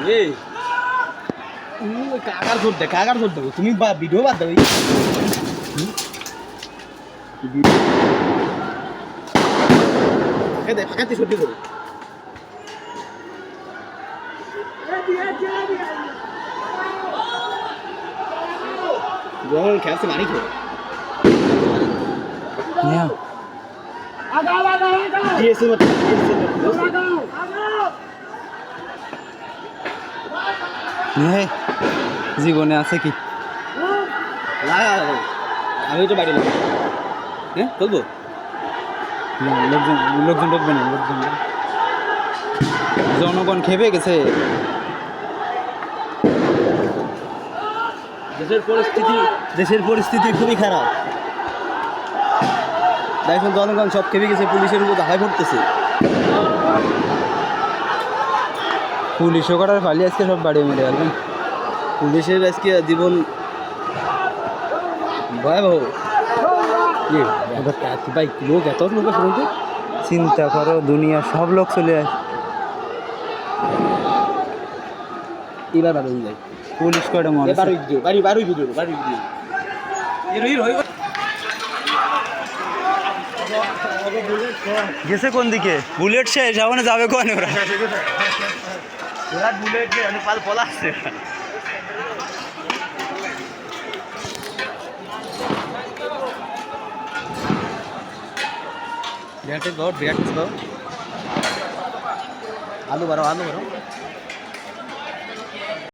এই তুমি ওই কাকার জোর দে কাকার জোর দেবো তুমি বা ভিডিও বাদ দেবো ফাঁকা দে ফাঁকাতে সত্যি করো যখন খেলছে মারি খেলো দিয়েছে মতো জীবনে আছে কি? আমি তো বাড়ি হ্যাঁ বলব? না, লোকজন লোকজন ঢুকবে না লোকজন। জনগণ খেপে গেছে। দেশের পরিস্থিতি দেশের পরিস্থিতি খুবই খারাপ। দেখুন জনগণ সব খেপে গেছে পুলিশের উপর হাই পড়তেছে পুলিশও করার ফালি আজকে সব বাড়ি মেরে গেল পুলিশের আজকে জীবন ভয়াবহ। ভাই লোক এত লোক বলতে? চিন্তা করো দুনিয়া সব লোক চলে আসে এবার বারো যায় পুলিশ করে মনে এবার ভিডিও বাড়ি বারোই ভিডিও বাড়ি ভিডিও গেছে কোন দিকে? বুলেট শেষ সামনে যাবে কোন ওরা? ওরা বুলেট আমি পাল পলা আসছে বিরাটের দাও বিরাট দাও আলু বারো আলু বারো